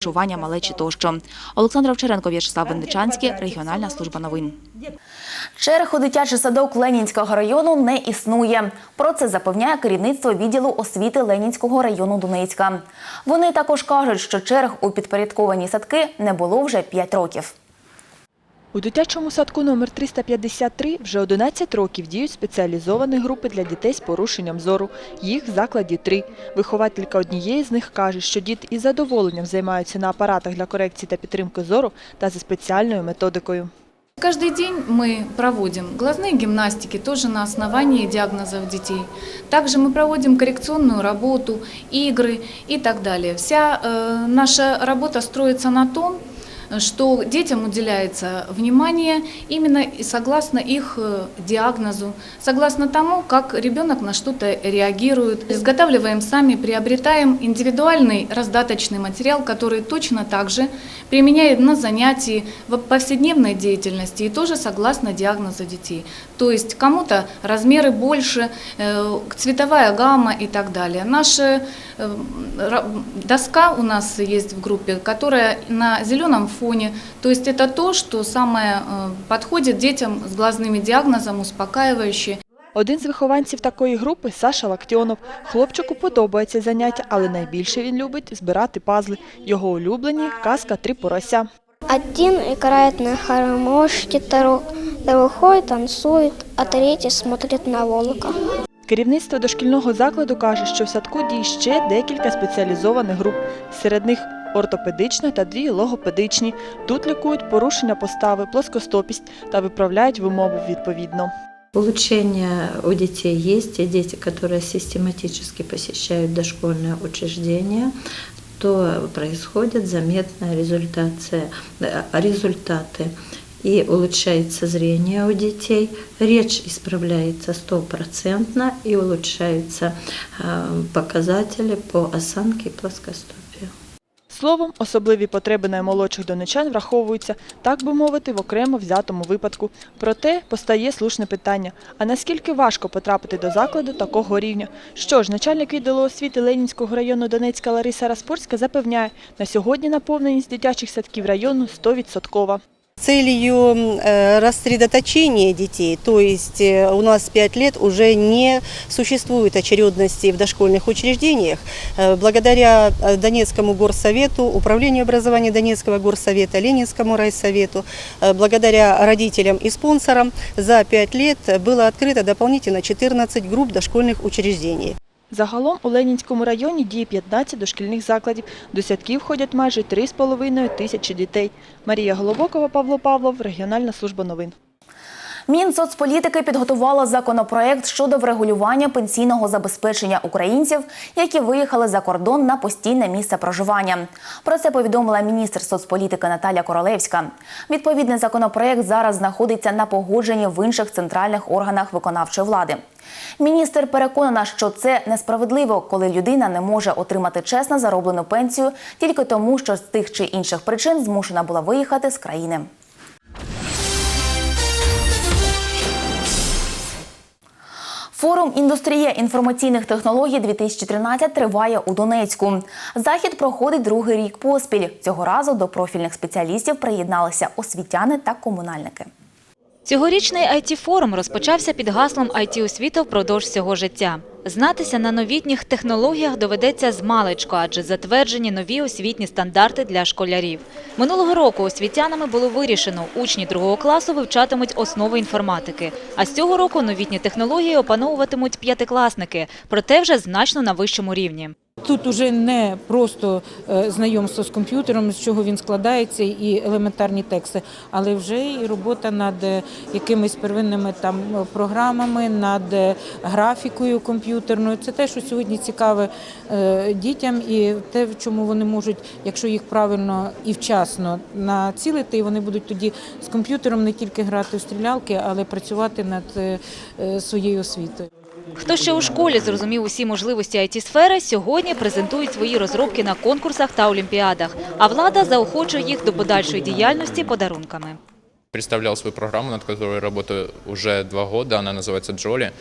харчування малечі тощо. Олександра Овчаренко, В'ячеслав Винничанський, регіональна служба новин. Черг у дитячий садок Ленінського району не існує. Про це запевняє керівництво відділу освіти Ленінського району Донецька. Вони також кажуть, що черг у підпорядковані садки не було вже 5 років. У дитячому садку номер 353 вже 11 років діють спеціалізовані групи для дітей з порушенням зору. Їх в закладі три. Вихователька однієї з них каже, що діти із задоволенням займаються на апаратах для корекції та підтримки зору та за спеціальною методикою. Каждый день мы проводим глазные гимнастики, тоже на основании диагнозов детей. Также мы проводим коррекционную работу, игры и так далее. Вся э, наша работа строится на том, что детям уделяется внимание именно и согласно их э, диагнозу, согласно тому, как ребенок на что-то реагирует. Изготавливаем сами, приобретаем индивидуальный раздаточный материал, который точно так же применяет на занятии в повседневной деятельности и тоже согласно диагнозу детей. То есть кому-то размеры больше, э, цветовая гамма и так далее. Наша э, доска у нас есть в группе, которая на зеленом фоне. То есть это то, что самое э, подходит детям с глазными диагнозом, успокаивающее. Один з вихованців такої групи Саша Лактіонов. Хлопчику подобається заняття, але найбільше він любить збирати пазли. Його улюблені казка «Три порося». Один играет на гармошке, второй, второй ходит, танцует, а третий смотрит на волка. Керівництво дошкільного закладу каже, що в садку діє ще декілька спеціалізованих груп. Серед них ортопедична та дві логопедичні. Тут лікують порушення постави, плоскостопість та виправляють вимову відповідно. Улучшения у детей есть, те дети, которые систематически посещают дошкольное учреждение, то происходит заметная результация, э, результаты и улучшается зрение у детей, речь исправляется стопроцентно и улучшаются э, показатели по осанке и плоскостопию. Словом, особливі потреби наймолодших донечан враховуються, так би мовити, в окремо взятому випадку. Проте постає слушне питання: а наскільки важко потрапити до закладу такого рівня? Що ж, начальник відділу освіти Ленінського району Донецька Лариса Распорська запевняє, на сьогодні наповненість дитячих садків району 100% Целью э, рассредоточения детей, то есть э, у нас 5 лет уже не существует очередности в дошкольных учреждениях. Э, Благодаря э, Донецкому горсовету, Управлению образования Донецкого горсовета, Ленинскому райсовету, э, благодаря родителям и спонсорам за 5 лет было открыто дополнительно 14 групп дошкольных учреждений. Загалом у Ленінському районі діє 15 дошкільних закладів. До садків ходять майже 3,5 тисячі дітей. Марія Голобокова, Павло Павлов, Регіональна служба новин. Мінсоцполітики підготувало законопроект щодо врегулювання пенсійного забезпечення українців, які виїхали за кордон на постійне місце проживання. Про це повідомила міністр соцполітики Наталя Королевська. Відповідний законопроект зараз знаходиться на погодженні в інших центральних органах виконавчої влади. Міністр переконана, що це несправедливо, коли людина не може отримати чесно зароблену пенсію тільки тому, що з тих чи інших причин змушена була виїхати з країни. Форум Індустрія інформаційних технологій 2013 триває у Донецьку. Захід проходить другий рік поспіль. Цього разу до профільних спеціалістів приєдналися освітяни та комунальники. Цьогорічний IT-форум розпочався під гаслом IT-освіта впродовж всього життя. Знатися на новітніх технологіях доведеться з маличку, адже затверджені нові освітні стандарти для школярів. Минулого року освітянами було вирішено, учні другого класу вивчатимуть основи інформатики. А з цього року новітні технології опановуватимуть п'ятикласники, проте вже значно на вищому рівні. Тут уже не просто е, знайомство з комп'ютером, з чого він складається, і елементарні тексти, але вже і робота над якимись первинними там е, програмами, над графікою комп'ютерною. Це те, що сьогодні цікаве е, дітям, і те, в чому вони можуть, якщо їх правильно і вчасно націлити, і вони будуть тоді з комп'ютером не тільки грати в стрілялки, але працювати над своєю освітою. Хто ще у школі зрозумів усі можливості IT-сфери, сьогодні презентують свої розробки на конкурсах та олімпіадах, а влада заохочує їх до подальшої діяльності подарунками. представлял свою программу, над которой работаю уже два года. Она называется Джоли.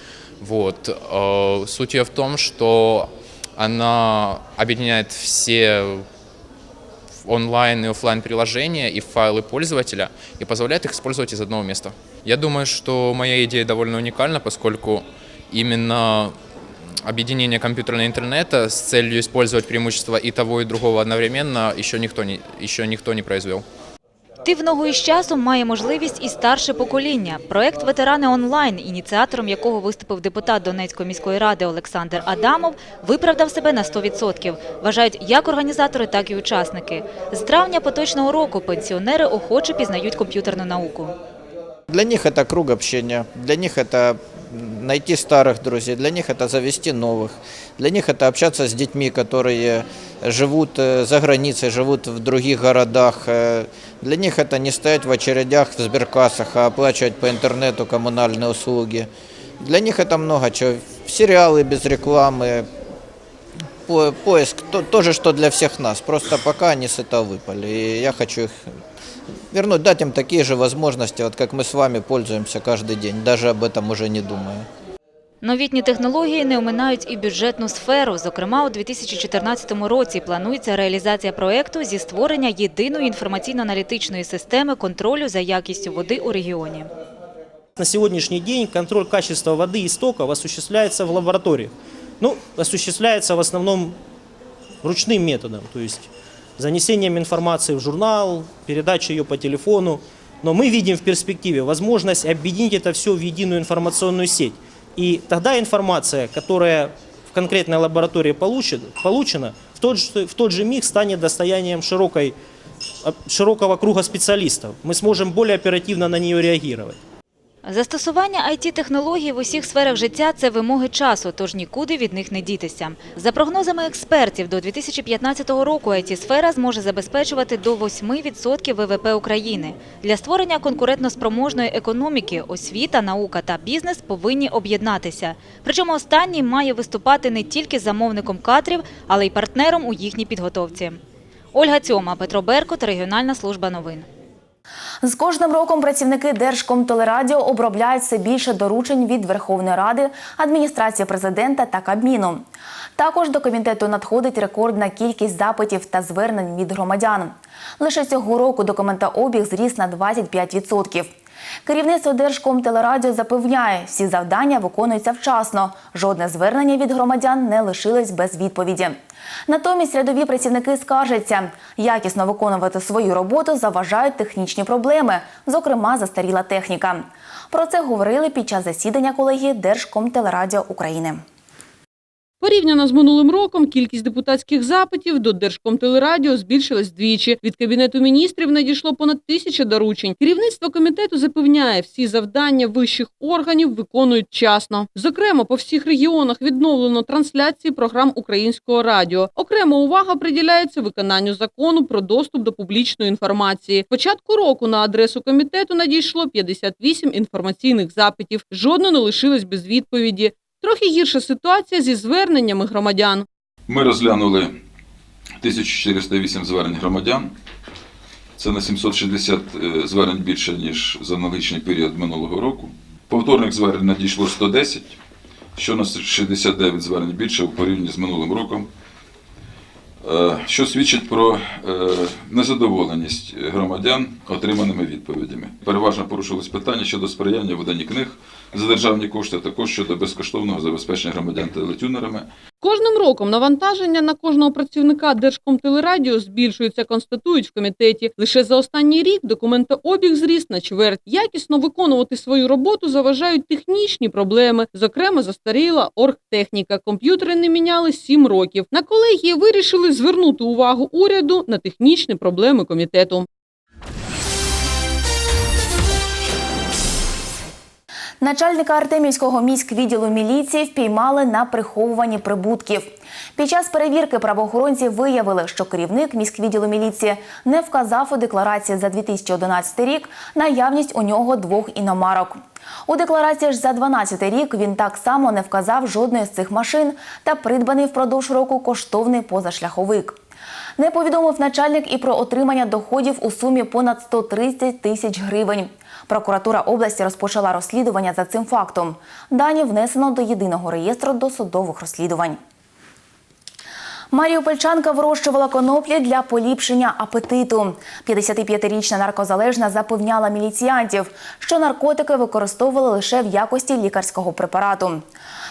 Вот. э, Суть ее в том, что она объединяет все онлайн и оффлайн приложения и файлы пользователя и позволяет их использовать из одного места. Я думаю, что моя идея довольно уникальна, поскольку именно объединение компьютерного интернета с целью использовать преимущества и того, и другого одновременно еще никто не, еще никто не произвел. Ти в ногу із часом має можливість і старше покоління. Проект «Ветерани онлайн», ініціатором якого виступив депутат Донецької міської ради Олександр Адамов, виправдав себе на 100%. Вважають як організатори, так і учасники. З травня поточного року пенсіонери охоче пізнають комп'ютерну науку. Для них это круг общения, для них это найти старых друзей, для них это завести новых, для них это общаться с детьми, которые живут э, за границей, живут в других городах. Э, Для них это не стоять в очередях в сберкассах, а оплачивать по интернету коммунальные услуги. Для них это много чего. Сериалы без рекламы, по- поиск, то, то же, что для всех нас. Просто пока они с этого выпали. И я хочу их вернуть, дать им такие же возможности, вот как мы с вами пользуемся каждый день, даже об этом уже не думая. Новітні технології не оминають і бюджетну сферу. Зокрема, у 2014 році планується реалізація проекту зі створення єдиної інформаційно-аналітичної системи контролю за якістю води у регіоні. На сегодняшний день контроль качества воды и стоков осуществляется в лабораториях. Ну, осуществляется в основном ручным методом, то есть занесением информации в журнал, передачей ее по телефону. Но мы видим в перспективе возможность объединить это все в единую информационную сеть. И тогда информация, которая в конкретной лаборатории получена, получена в, тот же, в тот же миг станет достоянием широкой, широкого круга специалистов. Мы сможем более оперативно на нее реагировать. Застосування IT-технологій в усіх сферах життя – це вимоги часу, тож нікуди від них не дітися. За прогнозами експертів, до 2015 року IT-сфера зможе забезпечувати до 8% ВВП України. Для створення конкурентноспроможної економіки освіта, наука та бізнес повинні об'єднатися. Причому останній має виступати не тільки замовником кадрів, але й партнером у їхній підготовці. Ольга Цьома, Петро Беркут, Регіональна служба новин. З кожним роком працівники Держкомтелерадіо обробляють все більше доручень від Верховної Ради, адміністрації президента та Кабміну. Також до комітету надходить рекордна кількість запитів та звернень від громадян. Лише цього року документообіг зріс на 25%. Керівництво Держкомтелерадіо запевняє, всі завдання виконуються вчасно. Жодне звернення від громадян не лишилось без відповіді. Натомість рядові працівники скаржаться, якісно виконувати свою роботу заважають технічні проблеми, зокрема застаріла техніка. Про це говорили під час засідання колегії Держкомтелерадіо України. Порівняно з минулим роком кількість депутатських запитів до Держкомтелерадіо збільшилась двічі. Від Кабінету міністрів надійшло понад тисяча доручень. Керівництво комітету запевняє, всі завдання вищих органів виконують вчасно. Зокрема, по всіх регіонах відновлено трансляції програм українського радіо. Окрема увага приділяється виконанню закону про доступ до публічної інформації. Початку року на адресу комітету надійшло 58 інформаційних запитів. Жодно не лишилось без відповіді. Трохи гірша ситуація зі зверненнями громадян. Ми розглянули 1408 звернень громадян. Це на 760 е, звернень більше, ніж за аналогічний період минулого року. Повторних звернень надійшло 110, що на 69 звернень більше у порівнянні з минулим роком. Е, Що свідчить про е, незадоволеність громадян отриманими відповідями. Переважно порушились питання щодо сприяння виданні книг за державні кошти, також щодо безкоштовного забезпечення громадян телетюнерами. Кожним роком навантаження на кожного працівника Держкомтелерадіо збільшується, констатують в комітеті. Лише за останній рік документообіг зріс на чверть. Якісно виконувати свою роботу заважають технічні проблеми. Зокрема, застаріла оргтехніка. Комп'ютери не міняли сім років. На колегії вирішили звернути увагу уряду на технічні проблеми комітету. Начальника Артемівського міськвідділу міліції впіймали на приховуванні прибутків. Під час перевірки правоохоронці виявили, що керівник міськвідділу міліції не вказав у декларації за 2011 рік наявність у нього двох іномарок. У декларації ж за 2012 рік він так само не вказав жодної з цих машин та придбаний впродовж року коштовний позашляховик. Не повідомив начальник і про отримання доходів у сумі понад 130 тисяч гривень. Прокуратура області розпочала розслідування за цим фактом. Дані внесено до єдиного реєстру досудових розслідувань. Маріупольчанка вирощувала коноплі для поліпшення апетиту. 55-річна наркозалежна запевняла міліціянтів, що наркотики використовували лише в якості лікарського препарату.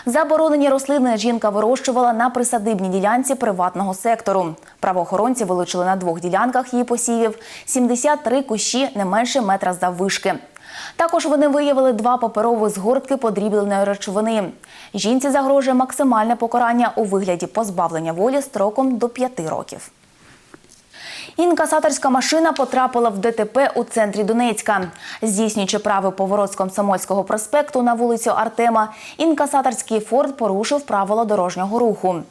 Заборонені рослини жінка вирощувала на присадибній ділянці приватного сектору. Правоохоронці вилучили на двох ділянках її посівів 73 кущі не менше метра заввишки. Також вони виявили два паперові згортки подрібленої речовини. Жінці загрожує максимальне покарання у вигляді позбавлення волі строком до п'яти років. Інкасаторська машина потрапила в ДТП у центрі Донецька. Здійснюючи правий поворот з Комсомольського проспекту на вулицю Артема, інкасаторський форт порушив правила дорожнього руху.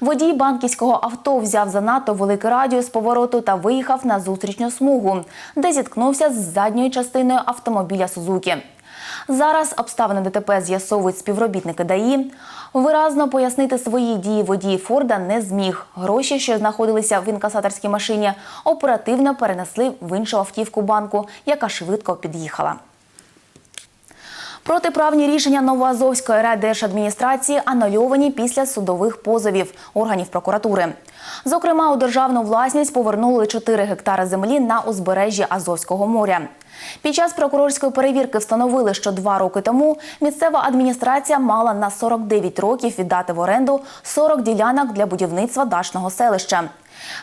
Водій банківського авто взяв занадто великий радіус повороту та виїхав на зустрічну смугу, де зіткнувся з задньою частиною автомобіля Сузуки. Зараз обставини ДТП з'ясовують співробітники ДАІ. Виразно пояснити свої дії водій Форда не зміг. Гроші, що знаходилися в інкасаторській машині, оперативно перенесли в іншу автівку банку, яка швидко під'їхала. Протиправні рішення Новоазовської райдержадміністрації анульовані після судових позовів органів прокуратури. Зокрема, у державну власність повернули 4 гектари землі на узбережжі Азовського моря. Під час прокурорської перевірки встановили, що два роки тому місцева адміністрація мала на 49 років віддати в оренду 40 ділянок для будівництва дачного селища.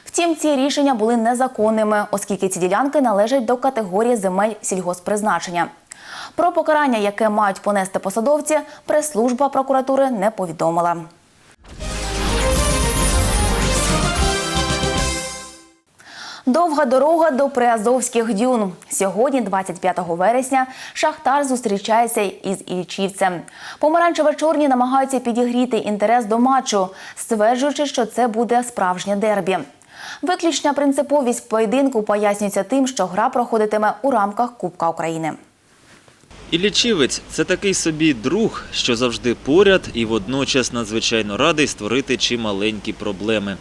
Втім, ці рішення були незаконними, оскільки ці ділянки належать до категорії земель сільгоспризначення. Про покарання, яке мають понести посадовці, прес-служба прокуратури не повідомила. Довга дорога до приазовських дюн. Сьогодні, 25 вересня, Шахтар зустрічається із Ільчівцем. Помаранчево-чорні намагаються підігріти інтерес до матчу, стверджуючи, що це буде справжнє дербі. Виключна принциповість поєдинку пояснюється тим, що гра проходитиме у рамках Кубка України. Іллічівець – це такий собі друг, що завжди поряд і водночас надзвичайно радий створити чималенькі проблеми.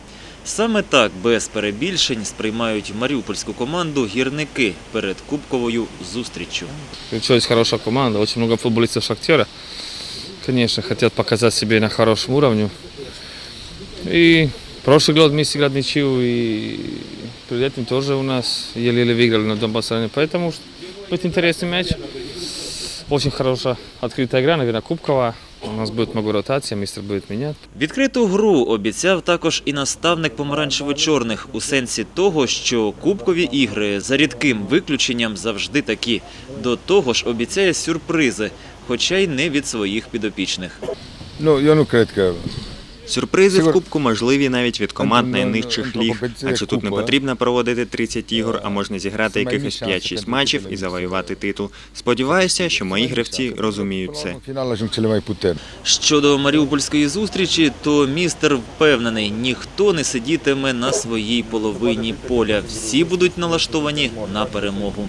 Саме так, без перебільшень, сприймають маріупольську команду гірники перед кубковою зустріччю. Ключевая хорошая команда, очень много футболистов Шахтера. Конечно, хотят показать себя на хорошем уровне. И прошлый год мы сыграли ничью, и перед этим тоже у нас еле-еле выиграли на Донбассе. Поэтому будет интересный мяч. Очень хорошая открытая игра, наверное, кубковая. У нас будет много ротація, мистер будет менять. Відкриту гру обіцяв також і наставник помаранчево-чорних у сенсі того, що кубкові ігри за рідким виключенням завжди такі. До того ж обіцяє сюрпризи, хоча й не від своїх підопічних. Ну, я ну кредка. Сюрпризи в Кубку можливі навіть від команд найнижчих ліг, адже тут не потрібно проводити 30 ігор, а можна зіграти якихось 5-6 матчів і завоювати титул. Сподіваюся, що мої гравці розуміють це. Щодо маріупольської зустрічі, то містер впевнений, ніхто не сидітиме на своїй половині поля. Всі будуть налаштовані на перемогу.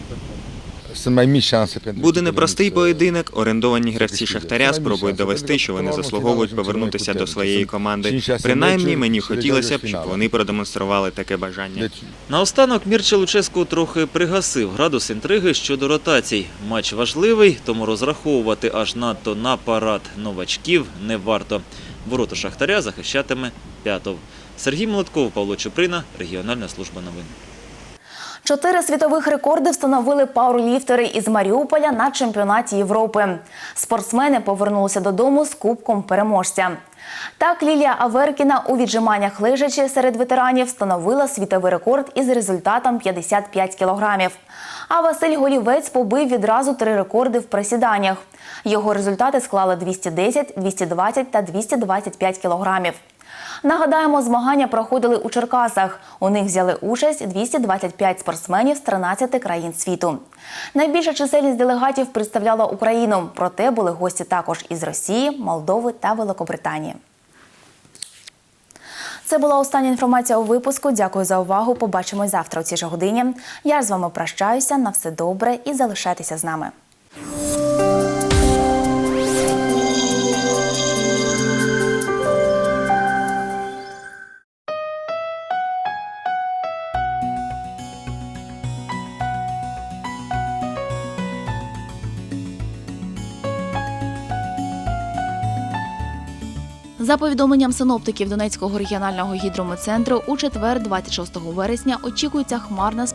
Буде непростий поєдинок. Орендовані гравці Шахтаря спробують довести, що вони заслуговують повернутися до своєї команди. Принаймні, мені хотілося б, щоб вони продемонстрували таке бажання. Наостанок Мірча Луческу трохи пригасив градус інтриги щодо ротацій. Матч важливий, тому розраховувати аж надто на парад новачків не варто. Ворота Шахтаря захищатиме П'ятов. Сергій Молотков, Павло Чуприна, регіональна служба новин. Чотири світових рекорди встановили пауерліфтери із Маріуполя на чемпіонаті Європи. Спортсмени повернулися додому з кубком переможця. Так Лілія Аверкіна у віджиманнях лежачі серед ветеранів встановила світовий рекорд із результатом 55 кілограмів. А Василь Голівець побив відразу три рекорди в присіданнях. Його результати склали 210, 220 та 225 кілограмів. Нагадаємо, змагання проходили у Черкасах. У них взяли участь 225 спортсменів з 13 країн світу. Найбільша чисельність делегатів представляла Україну, проте були гості також із Росії, Молдови та Великобританії. Це була остання інформація у випуску. Дякую за увагу. Побачимось завтра у цій же годині. Я з вами прощаюся. На все добре і залишайтеся з нами. Повідомленням синоптиків Донецького регіонального гідрометцентру, у четвер, 26 вересня, очікується хмарна з